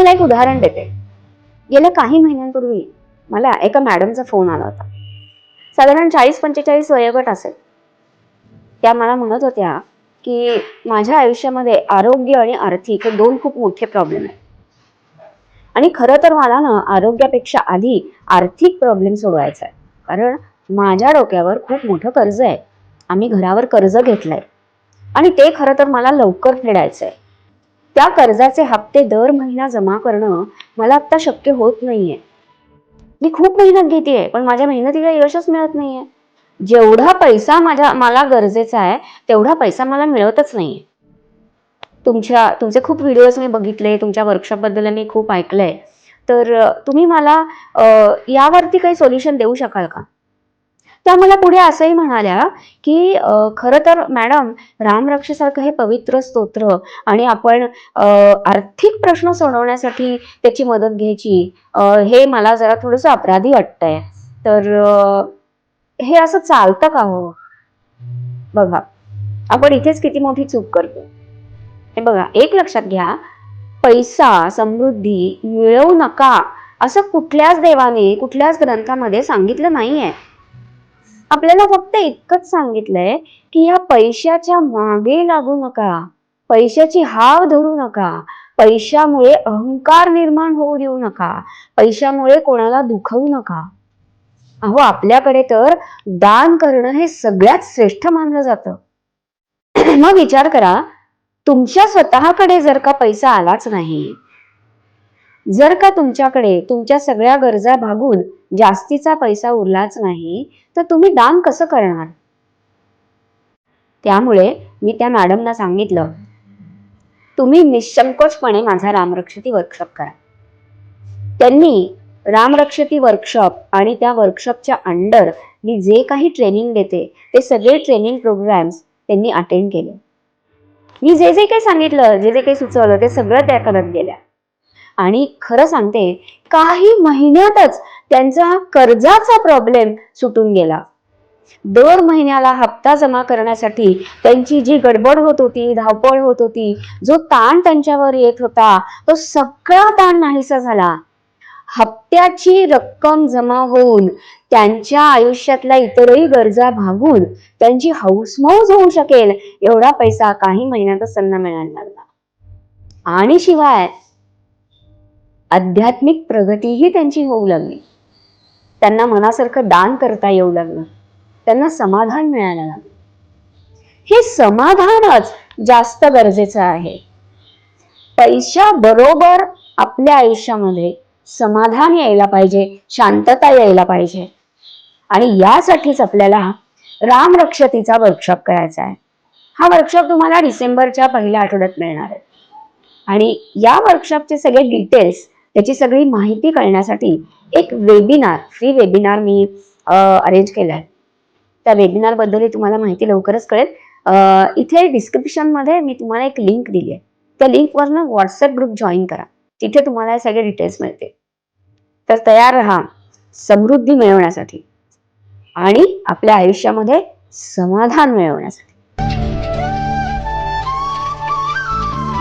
तुम्हाला एक उदाहरण देते. गेल्या काही महिन्यांपूर्वी मला एका मॅडमचा फोन आला होता. साधारण चाळीस पंचेचाळीस वयोगट असेल. त्या मला म्हणत होत्या की माझ्या आयुष्यामध्ये आरोग्य आणि आर्थिक हे दोन खूप मोठे प्रॉब्लेम आहेत. आणि खरं तर मला ना आरोग्यापेक्षा आधी आर्थिक प्रॉब्लेम सोडवायचा आहे. कारण माझ्या डोक्यावर खूप मोठं कर्ज आहे. आम्ही घरावर कर्ज घेतलंय. आणि ते खरं तर मला लवकर फेडायचं आहे त्या कर्जाचे हप्ते दर महिना जमा करणं मला आत्ता शक्य होत नाहीये. मी खूप मेहनत घेते पण माझ्या मेहनतीला यशच मिळत नाहीये. जेवढा पैसा माझ्या मला गरजेचा आहे तेवढा पैसा मला मिळतच नाहीये. तुमच्या तुमचे खूप व्हिडिओज मी बघितले तुमच्या वर्कशॉपबद्दल मी खूप ऐकलंय. तर तुम्ही मला यावरती काही सोल्युशन देऊ शकाल का? त्या मला पुढे असंही म्हणाल्या की खर खरं तर मॅडम रामरक्षेसारखं हे पवित्र स्तोत्र आणि आपण आर्थिक प्रश्न सोडवण्यासाठी त्याची मदत घ्यायची हे मला जरा थोडंसं अपराधी वाटतंय. तर हे असं चालतं का हो? बघा आपण इथेच किती मोठी चूक करतो. हे बघा एक लक्षात घ्या पैसा समृद्धी मिळवू नका असं कुठल्याच देवाने कुठल्याच ग्रंथामध्ये सांगितलं नाहीये. आपल्याला फक्त इतकंच सांगितलंय की या पैशाच्या मागे लागू नका. पैशाची हाव धरू नका. पैशामुळे अहंकार निर्माण होऊ देऊ नका. पैशामुळे कोणाला दुखवू नका. अहो आपल्याकडे तर दान करणं हे सगळ्यात श्रेष्ठ मानलं जातं. मग विचार करा तुमच्या स्वतःकडे जर का पैसा आलाच नाही जर का तुमच्याकडे तुमच्या सगळ्या गरजा भागून जास्तीचा पैसा उरलाच नाही तर तुम्ही दान कसं करणार? त्यामुळे मी त्या मॅडमना सांगितलं तुम्ही निसंकोचपणे माझा रामरक्षती वर्कशॉप करा. त्यांनी रामरक्षती वर्कशॉप आणि त्या वर्कशॉपच्या अंडर मी जे काही ट्रेनिंग देते ते सगळे ट्रेनिंग प्रोग्राम्स त्यांनी अटेंड केले. मी जे जे काही सांगितलं जे जे काही सुचवलं ते सगळं त्या करत गेल्या. आणि खरं सांगते काही महिन्यातच त्यांचा कर्जाचा प्रॉब्लेम सुटून गेला. दर महिन्याला हप्ता जमा करण्यासाठी त्यांची जी गडबड होत होती धावपळ होत होती जो ताण त्यांच्यावर येत होता तो सगळा ताण नाहीसा झाला. हप्त्याची रक्कम जमा होऊन त्यांच्या आयुष्यातल्या इतरही गरजा भागून त्यांची हौसमौज होऊ शकेल एवढा पैसा काही महिन्यातच त्यांना मिळायला लागला. आणि शिवाय आध्यात्मिक प्रगतीही त्यांची होऊ लागली. त्यांना मनासारखं दान करता येऊ लागलं. त्यांना समाधान मिळायला लागलं. हे समाधानच जास्त गरजेचं आहे. पैशा बरोबर आपल्या आयुष्यामध्ये समाधान यायला पाहिजे शांतता यायला पाहिजे. आणि यासाठीच आपल्याला रामरक्षतीचा वर्कशॉप करायचा आहे. हा वर्कशॉप तुम्हाला डिसेंबरच्या पहिल्या आठवड्यात मिळणार आहे. आणि या वर्कशॉपचे सगळे डिटेल्स त्याची सगळी माहिती कळण्यासाठी एक वेबिनार फ्री वेबिनार मी अरेंज केला आहे त्या वेबिनारबद्दल तुम्हाला माहिती लवकरच कळेल. इथे डिस्क्रिप्शनमध्ये मी तुम्हाला एक लिंक दिली आहे त्या लिंकवरनं व्हॉट्सअप ग्रुप जॉईन करा. तिथे तुम्हाला हे सगळे डिटेल्स मिळते तर तयार राहा. समृद्धी मिळवण्यासाठी आणि आपल्या आयुष्यामध्ये समाधान मिळवण्यासाठी.